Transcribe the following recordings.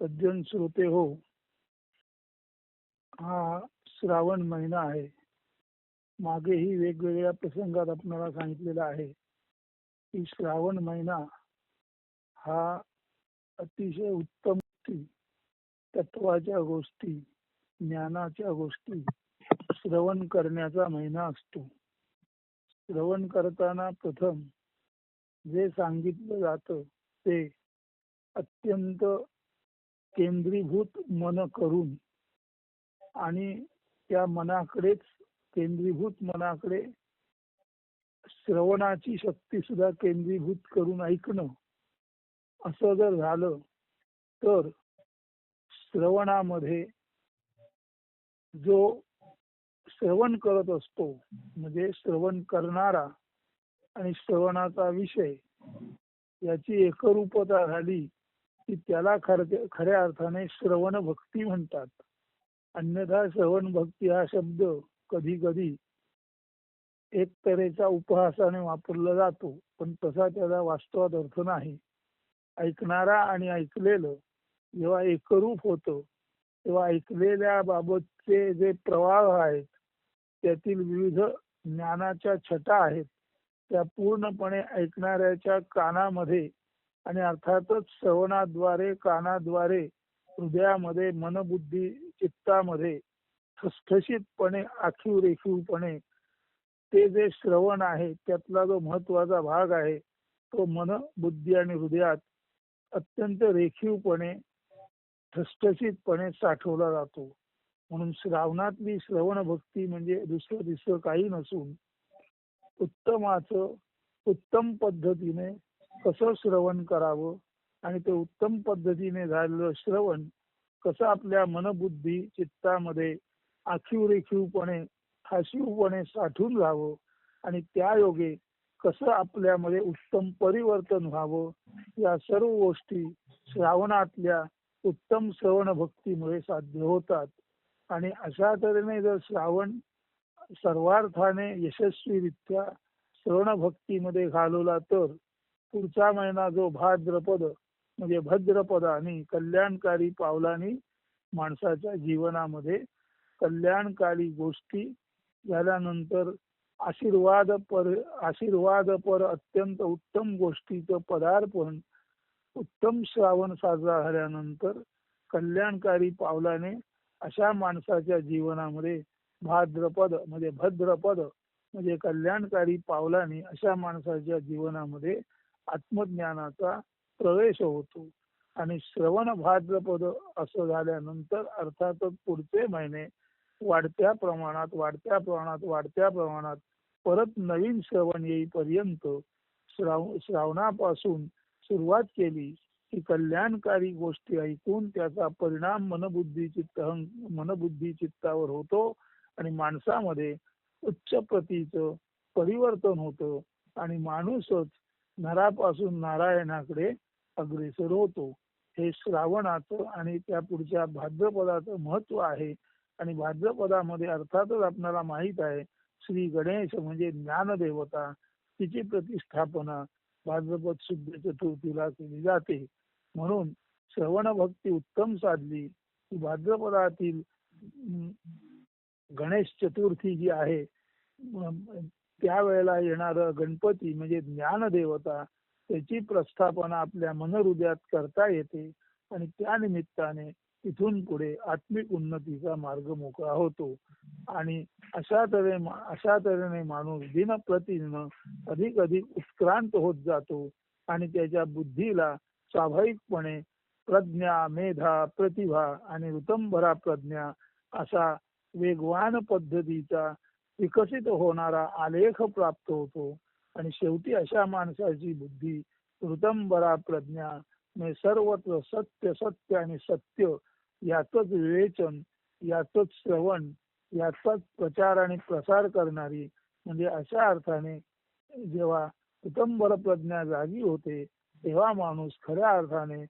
सज्जन श्रोते हो. हा श्रावण महिना आहे. मागेही वेगवेगळ्या प्रसंगात आपल्याला सांगितलेलं आहे की श्रावण महिना हा अतिशय उत्तम तत्वाच्या गोष्टी ज्ञानाच्या गोष्टी श्रवण करण्याचा महिना असतो. श्रवण करताना प्रथम जे सांगितलं जातं ते अत्यंत केंद्रीभूत मन करून आणि त्या मनाकडेच केंद्रीभूत मनाकडे श्रवणाची शक्ती सुद्धा केंद्रीभूत करून ऐकणं असं जर झालं तर श्रवणामध्ये जो श्रवण करत असतो म्हणजे श्रवण करणारा आणि श्रवणाचा विषय याची एकरूपता झाली की त्याला खऱ्या अर्थाने श्रवण भक्ती म्हणतात. अन्यथा श्रवण भक्ती हा शब्द कधी कधी एक तऱ्हेचा उपहासाने वापरला जातो पण तसा त्याचा वास्तवात अर्थ नाही. ऐकणारा आणि ऐकलेलं जेव्हा एकरूप होतं तेव्हा ऐकलेल्या बाबतचे जे प्रवाह आहेत त्यातील विविध ज्ञानाच्या छटा आहेत त्या पूर्णपणे ऐकणाऱ्याच्या कानामध्ये आणि अर्थातच श्रवणाद्वारे कानाद्वारे हृदयामध्ये मनबुद्धी चित्तामध्ये ठसठशीतपणे आखीव रेखीवपणे ते जे श्रवण आहे त्यातला जो महत्त्वाचा भाग आहे तो मन बुद्धी आणि हृदयात अत्यंत रेखीवपणे ठसठशीतपणे साठवला जातो. म्हणून श्रावणातली श्रवण भक्ती म्हणजे दुसरं दिसरं काही नसून उत्तमाचं उत्तम पद्धतीने कसं श्रवण करावं आणि ते उत्तम पद्धतीने झालेलं श्रवण कसं आपल्या मनबुद्धी चित्तामध्ये आखीव रेखीवपणे ठाशीवपणे साठून राहावं आणि त्या योगे कसं आपल्यामध्ये उत्तम परिवर्तन व्हावं या सर्व गोष्टी श्रावणातल्या उत्तम श्रवण भक्तीमुळे साध्य होतात. आणि अशा तऱ्हेने जर श्रावण सर्वार्थाने यशस्वीरित्या श्रवण भक्तीमध्ये घालवला तर पुढचा महिना जो भाद्रपद म्हणजे भद्रपद आणि कल्याणकारी पावलांनी माणसाच्या जीवनामध्ये कल्याणकारी गोष्टी झाल्यानंतर आशीर्वाद पर आशीर्वाद पर अत्यंत उत्तम गोष्टीचं पदार्पण उत्तम श्रावण साजरा झाल्यानंतर कल्याणकारी पावलाने अशा माणसाच्या जीवनामध्ये भाद्रपद म्हणजे भद्रपद म्हणजे कल्याणकारी पावलाने अशा माणसाच्या जीवनामध्ये आत्मज्ञानाचा प्रवेश होतो. आणि श्रवण भाद्रपद असं झाल्यानंतर अर्थातच पुढचे महिने वाढत्या प्रमाणात वाढत्या प्रमाणात वाढत्या प्रमाणात परत नवीन श्रवण येईपर्यंत श्राव श्रावणापासून सुरुवात केली की कल्याणकारी गोष्टी ऐकून त्याचा परिणाम मनबुद्धी चित्त मनबुद्धी चित्तावर होतो आणि माणसामध्ये उच्च प्रतीचं परिवर्तन होतं आणि माणूसच नरापासून नारायणाकडे अग्रेसर होतो. हे श्रावणाचं आणि त्या पुढच्या भाद्रपदाचं महत्त्व आहे. आणि भाद्रपदामध्ये अर्थातच आपल्याला माहीत आहे श्री गणेश म्हणजे ज्ञानदेवता. तिची प्रतिष्ठापना भाद्रपद शुद्ध चतुर्थीला केली जाते. म्हणून श्रवण भक्ती उत्तम साधली की भाद्रपदातील गणेश चतुर्थी जी आहे त्यावेळेला येणार गणपती म्हणजे ज्ञानदेवता त्याची प्रस्थापना आपल्या मनहृदयात करता येते आणि त्या निमित्ताने तिथून पुढे आत्मिक उन्नतीचा मार्ग मोकळा होतो. आणि अशा तऱ्हे अशा तऱ्हेने माणूस दिन प्रतिदिन अधिक अधिक उत्क्रांत होत जातो आणि त्याच्या बुद्धीला स्वाभाविकपणे प्रज्ञा मेधा प्रतिभा आणि ऋतंभरा प्रज्ञा असा वेगवान पद्धतीचा विकसित होणारा आलेख प्राप्त होतो. आणि शेवटी अशा माणसाची बुद्धी ऋतंभरा प्रज्ञा ने सर्वत्र सत्य सत्य आणि सत्य याचंच विवेचन याचंच श्रवण याचाच प्रचार आणि प्रसार करणारी म्हणजे अशा अर्थाने जेव्हा उतंबर प्रज्ञा जागी होते तेव्हा माणूस खऱ्या अर्थाने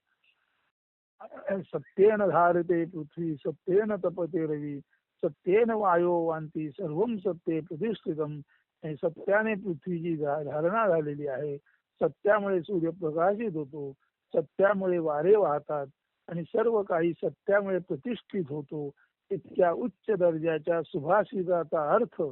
सत्येन धारते पृथ्वी सत्येन तपते रवी सत्येन वायो वांती सर्व सत्य प्रतिष्ठितम सत्याने पृथ्वीची धारणा झालेली आहे. सत्यामुळे सूर्य प्रकाशित होतो सत्यामुळे वारे वाहतात आणि सर्व काही सत्यामुळे प्रतिष्ठित होतो. इतक्या उच्च दर्जाच्या सुभाषिताचा अर्थ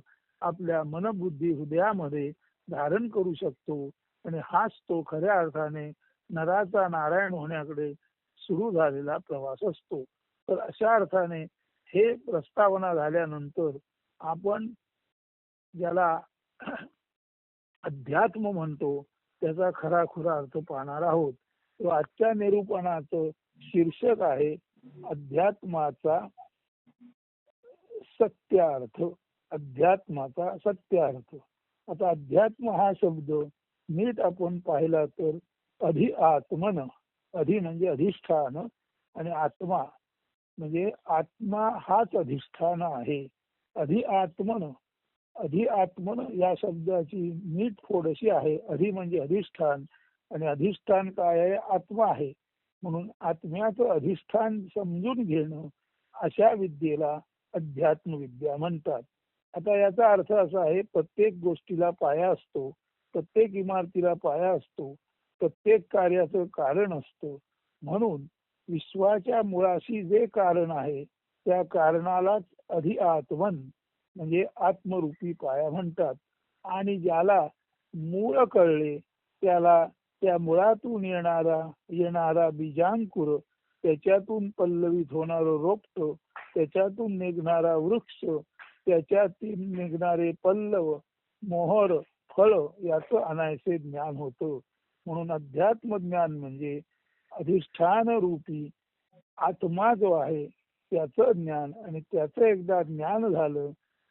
आपल्या मनबुद्धी हृदयामध्ये धारण करू शकतो आणि हाच तो खऱ्या अर्थाने नराचा नारायण होण्याकडे सुरू झालेला प्रवास असतो. तर अशा अर्थाने हे प्रस्तावना झाल्यानंतर आपण ज्याला अध्यात्म म्हणतो त्याचा खरा खुरा अर्थ पाहणार आहोत. तो आजच्या निरूपणाचं शीर्षक आहे अध्यात्माचा सत्यार्थ. अध्यात्माचा सत्यार्थ. आता अध्यात्म हा शब्द नीट आपण पाहिला तर अधि आत्मन अधि म्हणजे अधिष्ठान आणि आत्मा म्हणजे आत्मा हाच अधिष्ठान आहे. अधि आत्मन अधि आत्मन या शब्दाची नीट फोड अशी आहे. अधि म्हणजे अधिष्ठान आणि अधिष्ठान काय आहे? आत्मा आहे. म्हणून आत्म्याचं अधिष्ठान समजून घेणं अशा विद्येला अध्यात्म विद्या म्हणतात. आता याचा अर्थ असा आहे प्रत्येक गोष्टीला पाया असतो प्रत्येक इमारतीला पाया असतो प्रत्येक कार्याचं कारण असतं. म्हणून विश्वाच्या मुळाशी जे कारण आहे त्या कारणालाच अधि आत्मन म्हणजे आत्मरूपी पाया म्हणतात. आणि ज्याला मूळ कळले त्याला त्या मुळातून येणारा येणारा बीजांकुर त्याच्यातून पल्लवित होणार रोपट त्याच्यातून निघणारा वृक्ष त्याच्यातून निघणारे पल्लव मोहर फळ याचं अनायसे ज्ञान होतं. म्हणून अध्यात्म ज्ञान म्हणजे अधिष्ठान रूपी आत्मा जो आहे त्याचं ज्ञान आणि त्याचं एकदा ज्ञान झालं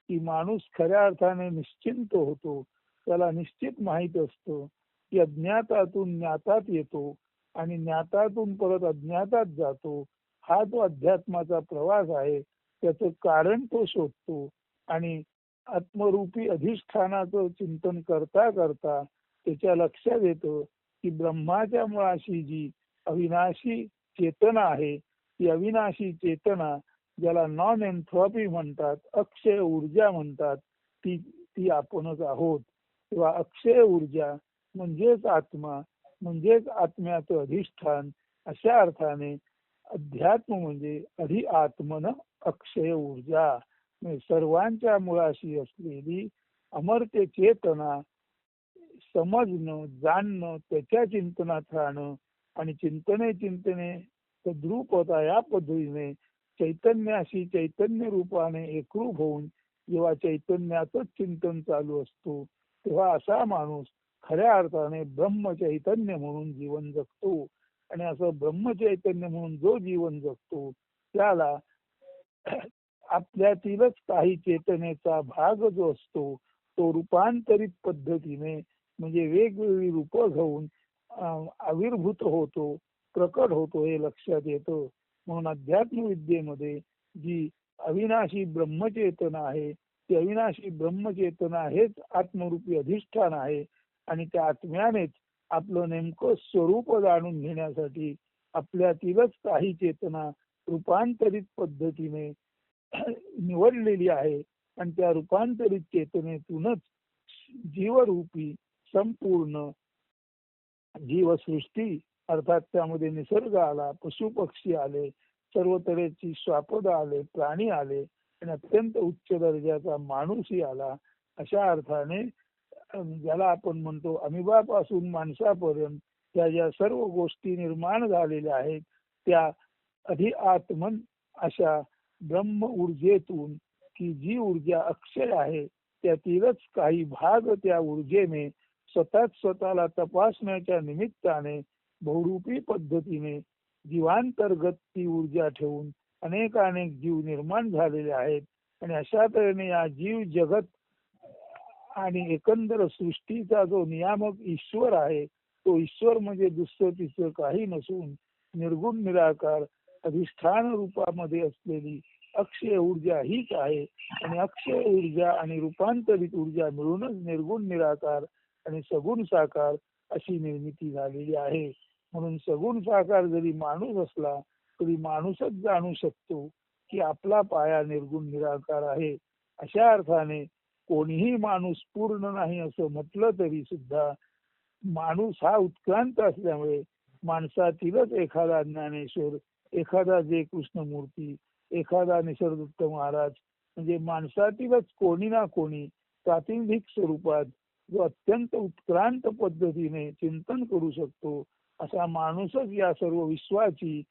की माणूस खऱ्या अर्थाने निश्चिंत होतो. त्याला निश्चित माहीत असतं की अज्ञातातून ज्ञातात येतो आणि ज्ञातातून परत अज्ञातात जातो. हा जो अध्यात्माचा प्रवास आहे त्याचं कारण तो शोधतो आणि आत्मरूपी अधिष्ठानाचं चिंतन करता करता त्याच्या लक्षात येतं की ब्रह्माच्या मुळाशी जी अविनाशी चेतना आहे. ती अविनाशी चेतना ज्याला नॉन एन्थ्रॉपी म्हणतात अक्षय ऊर्जा म्हणतात ती ती आपणच आहोत. किंवा अक्षय ऊर्जा म्हणजेच आत्मा म्हणजेच आत्म्याचं अधिष्ठान अशा अर्थाने अध्यात्म म्हणजे अधि आत्मन अक्षय ऊर्जा. म्हणजे सर्वांच्या मुळाशी असलेली अमर्त्य चेतना समजणं जाणणं त्याच्या चिंतनात राहणं आणि चिंतने चिंतने तद्रूप होता या पद्धतीने. चैतन्याशी चैतन्य रूपाने एकरूप होऊन जेव्हा चैतन्याचंच चिंतन चालू असतो तेव्हा असा माणूस खऱ्या अर्थाने ब्रह्म चैतन्य म्हणून जीवन जगतो. आणि असं ब्रह्मचैतन्य म्हणून जो जीवन जगतो त्याला आपल्यातीलच काही चेतनेचा भाग जो असतो तो रूपांतरित पद्धतीने म्हणजे वेगवेगळी रूप घेऊन आविर्भूत होतो प्रकट होतो हे लक्षात येतं. म्हणून अध्यात्म विद्येमध्ये जी अविनाशी ब्रह्मचेतना आहे ती अविनाशी ब्रह्मचेतना हेच आत्मरूपी अधिष्ठान आहे. आणि त्या आत्म्यानेच आपलं नेमकं स्वरूप जाणून घेण्यासाठी आपल्यातीलच काही चेतना रूपांतरित पद्धतीने निवडलेली आहे. आणि त्या रूपांतरित चेतनेतूनच जीवरूपी संपूर्ण जीवसृष्टी अर्थात त्यामध्ये निसर्ग आला पशु पक्षी आले सर्व तऱ्हेची स्वापद आले प्राणी आले आणि अत्यंत उच्च दर्जाचा माणूसही आला अशा अर्थाने ज्याला आपण म्हणतो अमिबापासून माणसापर्यंत त्या ज्या सर्व गोष्टी निर्माण झालेल्या आहेत त्या अधि आत्मन अशा ब्रह्म ऊर्जेतून की जी ऊर्जा अक्षय आहे त्यातीलच काही भाग त्या ऊर्जेने स्वतःच स्वतःला तपासण्याच्या निमित्ताने बहुरूपी पद्धतीने जीवांतर्गत ती ऊर्जा ठेवून अनेकानेक जीव निर्माण झालेले आहेत. आणि अशा तऱ्हेने या जीव जगत आणि एकंदर सृष्टीचा जो नियामक ईश्वर आहे तो ईश्वर म्हणजे दुसरं तिसरं काही नसून निर्गुण निराकार अधिष्ठान रूपामध्ये असलेली अक्षय ऊर्जा हीच आहे. आणि अक्षय ऊर्जा आणि रूपांतरित ऊर्जा मिळूनच निर्गुण निराकार आणि सगुण साकार अशी निर्मिती झालेली आहे. म्हणून सगुण साकार जरी माणूस असला तरी माणूसच जाणू शकतो की आपला पाया निर्गुण निराकार आहे. अशा अर्थाने कोणीही माणूस पूर्ण नाही असं म्हटलं तरी सुद्धा माणूस हा उत्क्रांत असल्यामुळे माणसातीलच एखादा ज्ञानेश्वर एखादा जे कृष्णमूर्ती एखादा निसर्गदत्त महाराज म्हणजे माणसातीलच कोणी ना कोणी प्रातिनिधिक स्वरूपात जो अत्यंत उत्क्रांत पद्धतीने चिंतन करू शकतो असा माणूसच या सर्व विश्वाची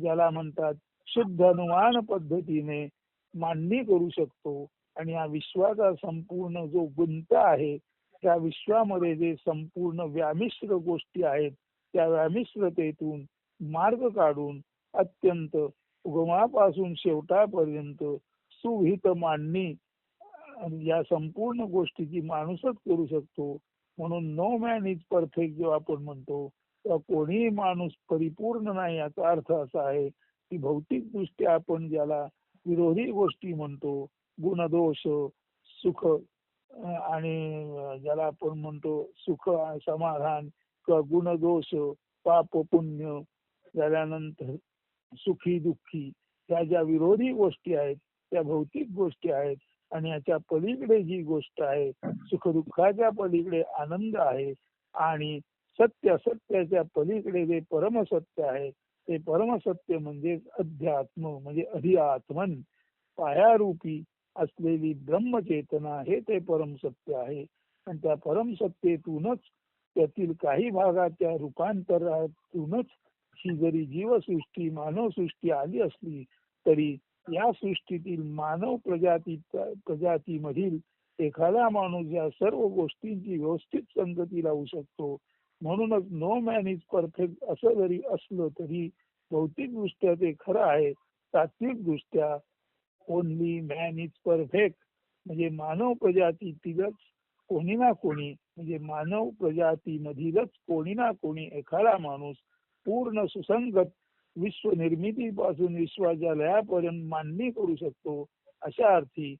ज्याला म्हणतात शुद्ध अनुमान पद्धतीने मांडणी करू शकतो. आणि या विश्वाचा संपूर्ण जो गुंत आहे त्या विश्वामध्ये जे संपूर्ण व्यामिश्र गोष्टी आहेत त्या व्यामिश्रतेतून मार्ग काढून अत्यंत उगमापासून शेवटापर्यंत सुहित मांडणी या संपूर्ण गोष्टीची माणूसच करू शकतो. म्हणून नो मॅन इज परफेक्ट जेव्हा आपण म्हणतो तेव्हा कोणीही माणूस परिपूर्ण नाही याचा अर्थ असा आहे की भौतिक दृष्ट्या आपण ज्याला विरोधी गोष्टी म्हणतो गुणदोष सुख आणि ज्याला आपण म्हणतो सुख समाधान किंवा गुणदोष पाप पुण्य झाल्यानंतर सुखी दुःखी ह्या ज्या विरोधी गोष्टी आहेत त्या भौतिक गोष्टी आहेत आणि याच्या पलीकडे जी गोष्ट आहे सुखदुःखाच्या पलीकडे आनंद आहे आणि सत्य असत्याच्या पलीकडे जे परमसत्य आहे ते परमसत्य म्हणजे अध्यात्म म्हणजे अधिआत्मन पायारूपी असलेली ब्रह्मचेतना हे ते परमसत्य आहे. आणि त्या परमसत्तेतूनच त्यातील काही भागाच्या रूपांतरातूनच ही जरी जीवसृष्टी मानवसृष्टी आली असली तरी या सृष्टीतील मानव प्रजाती प्रजातीमधील एखादा माणूस या सर्व गोष्टींची व्यवस्थित संगती लावू शकतो. म्हणूनच नो मॅन इज परफेक्ट असं जरी असलं तरी भौतिक दृष्ट्या ते खरं आहे. तात्विक दृष्ट्या ओनली मॅन इज परफेक्ट म्हणजे मानव प्रजातीतीलच कोणी ना कोणी म्हणजे मानव प्रजातीमधीलच कोणी ना कोणी एखादा माणूस पूर्ण सुसंगत विश्व निर्मितीपासून विश्वाच्या मांडणी करू शकतो अशा अर्थी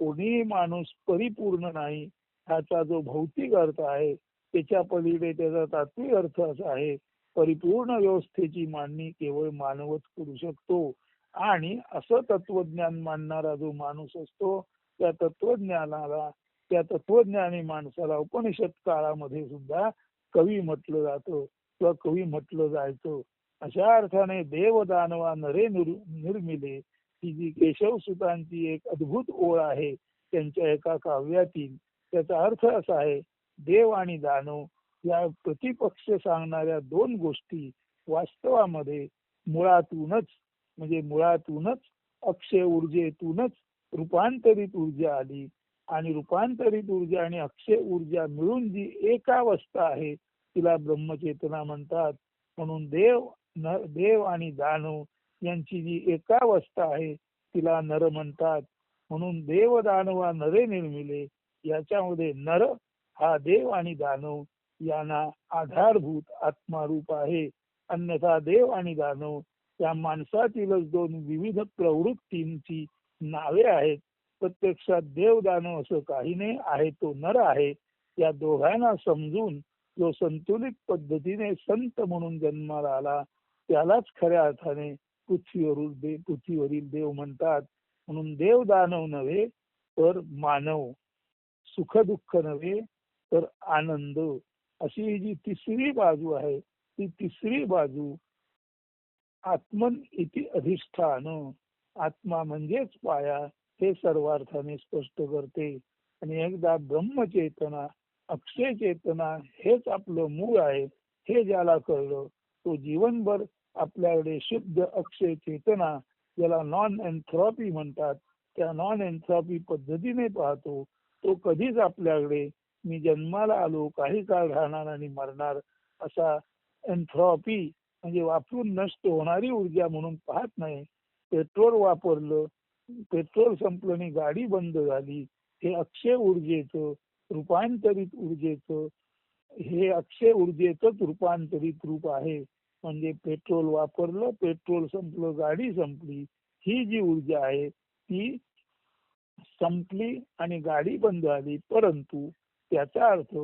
कोणीही माणूस परिपूर्ण नाही ह्याचा जो भौतिक अर्थ आहे त्याच्या पलीकडे त्याचा तात्विक अर्थ असा आहे परिपूर्ण व्यवस्थेची मांडणी केवळ मानवच करू शकतो. आणि असं तत्वज्ञान मांडणारा जो माणूस असतो त्या तत्वज्ञानाला त्या तत्वज्ञानी माणसाला उपनिषद काळामध्ये सुद्धा कवी म्हटलं जातं किंवा कवी म्हटलं जायचं. अशा अर्थाने देव दानवा नरे निर्मिले. ही जी केशव सुतांची एक अद्भुत ओळ आहे त्यांच्या एका काव्यातील. त्याचा अर्थ असा आहे देव आणि दानव या प्रतिपक्ष सांगणाऱ्या दोन गोष्टी वास्तवामध्ये मुळातूनच म्हणजे मुळातूनच अक्षय ऊर्जेतूनच रूपांतरित ऊर्जा आली. आणि रूपांतरित ऊर्जा आणि अक्षय ऊर्जा मिळून जी एकावस्था आहे तिला ब्रह्मचेतना म्हणतात. म्हणून देव देव आणि दानव यांची जी एकावस्था आहे तिला नर म्हणतात. म्हणून देव दानवा नरे निर्मिले याच्यामध्ये नर हा देव आणि दानव यांना आधारभूत आत्मारूप आहे. अन्यथा देव आणि दानव या माणसातीलच दोन विविध प्रवृत्तींची नावे आहेत. प्रत्यक्षात देव दानव असं काही नाही आहे तो नर आहे. या दोघांना समजून जो संतुलित पद्धतीने संत म्हणून जन्माला आला त्यालाच खऱ्या अर्थाने पृथ्वीवरून देव पृथ्वीवरील देव म्हणतात. म्हणून देव दानव नव्हे तर मानव. सुख दुःख नव्हे तर आनंद. अशी ही जी तिसरी बाजू आहे ती तिसरी बाजू आत्मन इति अधिष्ठान. आत्मा म्हणजेच पाया हे सर्वार्थाने स्पष्ट करते. आणि एकदा ब्रह्मचेतना अक्षय चेतना हेच आपलं मूळ आहे हे ज्याला कळलं तो जीवनभर आपल्याकडे शुद्ध अक्षय चेतना ज्याला नॉन एन्थ्रॉपी म्हणतात त्या नॉन एन्थ्रॉपी पद्धतीने पाहतो तो कधीच आपल्याकडे मी जन्माला आलो काही काळ राहणार आणि मरणार असा एन्थ्रॉपी म्हणजे वापरून नष्ट होणारी ऊर्जा म्हणून पाहत नाही. पेट्रोल वापरलं पेट्रोल संपलं आणि गाडी बंद झाली हे अक्षय ऊर्जेचं रूपांतरित ऊर्जेचं हे अक्षय ऊर्जेचंच रूपांतरित रूप आहे. म्हणजे पेट्रोल वापरलं पेट्रोल संपलं गाडी संपली. ही जी ऊर्जा आहे ती संपली आणि गाडी बंद झाली परंतु त्याचा अर्थ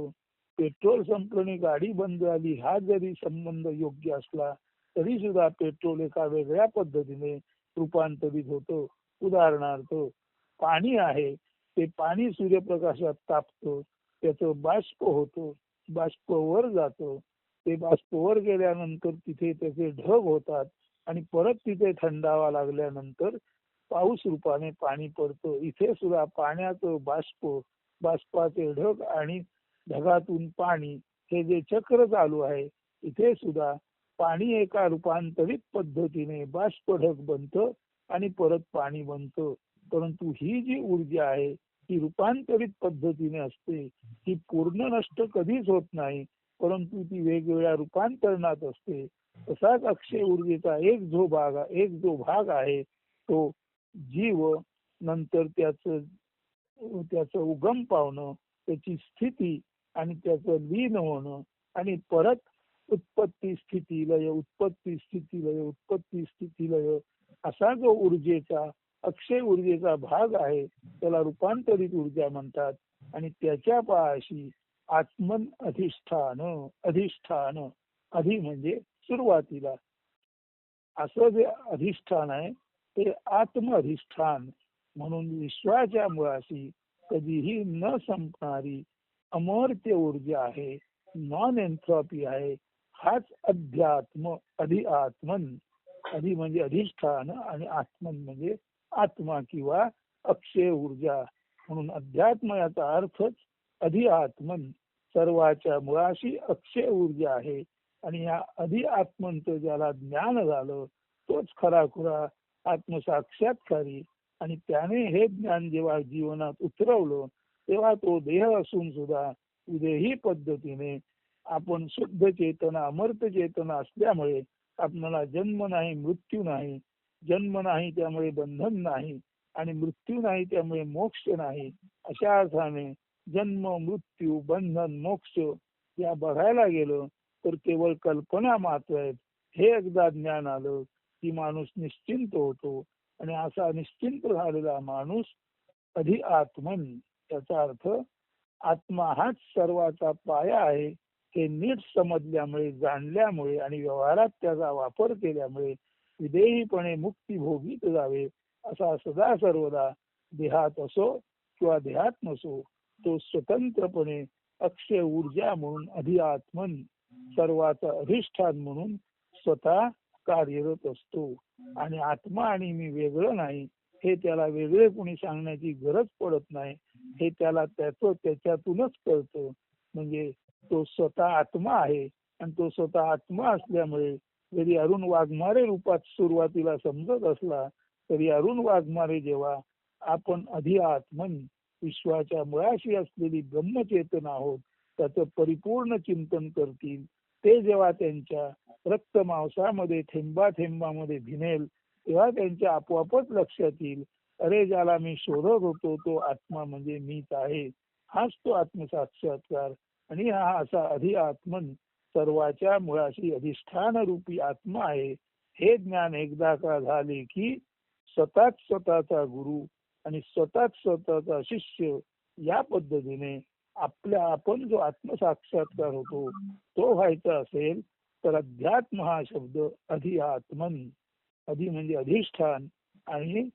पेट्रोल संपलं आणि गाडी बंद झाली हा जरी संबंध योग्य असला तरी सुद्धा पेट्रोल एका वेगळ्या पद्धतीने रूपांतरित होतं. उदाहरणार्थ पाणी आहे ते पाणी सूर्यप्रकाशात तापतं त्याचं बाष्प होतं बाष्प वर जातं ते बाष्प वर गेल्यानंतर तिथे त्याचे ढग होतात आणि परत तिथे थंडावा लागल्यानंतर पाऊस रूपाने पाणी पडतं. इथे सुद्धा पाण्याचं बाष्प बाष्पाचे ढग आणि ढगातून पाणी हे जे चक्र चालू आहे इथे सुद्धा पाणी एका रूपांतरित पद्धतीने बाष्प ढग बनतं आणि परत पाणी बनतं. परंतु ही जी ऊर्जा आहे ती रूपांतरित पद्धतीने असते ती पूर्ण नष्ट कधीच होत नाही. परंतु ती वेगवेगळ्या रूपांतरणात असते. तसाच अक्षय ऊर्जेचा एक जो भाग एक जो भाग आहे तो जीव नंतर त्याच त्याच उगम पावणं त्याची स्थिती आणि त्याचं लीन होणं आणि परत उत्पत्ती स्थिती लय उत्पत्ती स्थिती लय उत्पत्ती स्थिती लय असा जो ऊर्जेचा अक्षय ऊर्जेचा भाग आहे त्याला रूपांतरित ऊर्जा म्हणतात. आणि त्याच्या पायाशी आत्मन अधिष्ठान अधिष्ठान. अधि म्हणजे सुरुवातीला. असं जे अधिष्ठान आहे ते आत्म अधिष्ठान म्हणून विश्वाच्या मुळाशी कधीही न संपणारी अमर्त्य ऊर्जा आहे नॉन एन्थ्रॉपी आहे हाच अध्यात्म अधि आत्मन अधि म्हणजे अधिष्ठान आणि आत्मन म्हणजे आत्मा किंवा अक्षय ऊर्जा म्हणून अध्यात्म याचा अर्थच अधि आत्मन सर्वाच्या मुळाशी अक्षय ऊर्जा आहे आणि या अधि ज्याला ज्ञान झालं तोच खरा खुरा आत्मसाक्षात्कारी आणि त्याने हे ज्ञान जेव्हा जीवनात उतरवलं तेव्हा तो देह असून सुद्धा उदेही पद्धतीने आपण शुद्ध चेतना अमर्त चेतना असल्यामुळे आपणाला जन्म नाही मृत्यू नाही. जन्म नाही त्यामुळे बंधन नाही आणि मृत्यू नाही त्यामुळे मोक्ष नाही अशा अर्थाने जन्म मृत्यू बंधन मोक्ष या बघायला गेलं तर केवळ कल्पना मात्र आहेत. हे एकदा ज्ञान आलं की माणूस निश्चिंत होतो आणि असा निश्चिंत झालेला माणूस अधि आत्मन त्याचा अर्थ आत्मा हाच सर्वाचा पाया आहे हे नीट समजल्यामुळे जाणल्यामुळे आणि व्यवहारात त्याचा वापर केल्यामुळे विदेहीपणे मुक्ती भोगीत जावे असा सदा सर्वदा देहात असो किंवा देहात नसो. तो स्वतंत्रपणे अक्षय ऊर्जा म्हणून अधिआत्मन सर्वाचा अधिष्ठान म्हणून स्वतः कार्यरत असतो. आणि आत्मा आणि मी वेगळं नाही हे त्याला वेगळे कोणी सांगण्याची गरज पडत नाही हे त्याला त्याच त्याच्यातूनच कळतं. म्हणजे तो स्वतः आत्मा आहे आणि तो स्वतः आत्मा असल्यामुळे जरी अरुण वाघमारे रूपात सुरुवातीला समजत असला तरी अरुण वाघमारे जेव्हा आपण अधिआत्मन विश्वाच्या मुळाशी असलेली ब्रह्मचेतना आहोत त्याचं परिपूर्ण चिंतन करतील. ते जेव्हा त्यांच्या रक्त मांसामध्ये थेंबा थेंबामध्ये भिनेल तेव्हा त्यांच्या आपोआपच लक्षात येईल अरे ज्याला मी शोधत होतो तो आत्मा म्हणजे मीच आहे. हाच तो आत्मसाक्षात्कार. आणि हा असा अधि आत्मन सर्वाच्या मुळाशी अधिष्ठान रूपी आत्मा आहे. हे ज्ञान एकदा का झाले की स्वतःच स्वतःचा गुरु आणि स्वतःच स्वतःचा शिष्य या पद्धतीने आपल्या आपण जो आत्मसाक्षात्कार होतो तो व्हायचा असेल तर अध्यात्म हा शब्द अधि आत्मन अधि म्हणजे अधिष्ठान आणि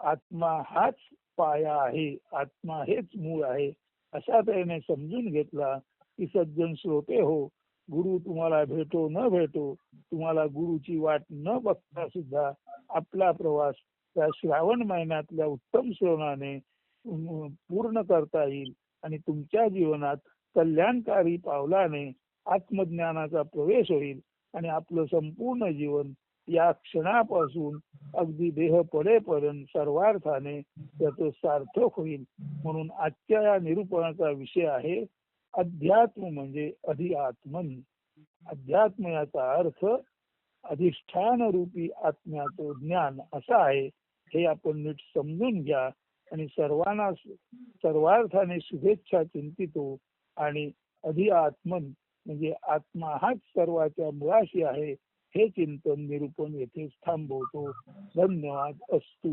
आत्मा हाच पाया आहे आत्मा हेच मूळ आहे अशा तऱ्हेने समजून घेतला की सज्जन श्रोते हो गुरु तुम्हाला भेटो न भेटो तुम्हाला गुरुची वाट न बघता सुद्धा आपला प्रवास त्या श्रावण महिन्यातल्या उत्तम श्रवणाने पूर्ण करता येईल आणि तुमच्या जीवनात कल्याणकारी पावलाने आत्मज्ञानाचा प्रवेश होईल आणि आपलं संपूर्ण जीवन या क्षणापासून अगदी देह पडेपर्यंत सर्वार्थाने त्याचं सार्थक होईल म्हणून आजच्या या निरूपणाचा विषय आहे अध्यात्म म्हणजे अधि आत्मन अध्यात्म याचा अर्थ अधिष्ठान रूपी आत्म्याचं ज्ञान असं आहे हे आपण नीट समजून घ्या. आणि सर्वांना सर्वार्थाने शुभेच्छा चिंतितो. आणि अधि आत्मन म्हणजे आत्मा हाच सर्वाच्या मुळाशी आहे हे चिंतन निरूपण येथे थांबवतो. धन्यवाद. असतो.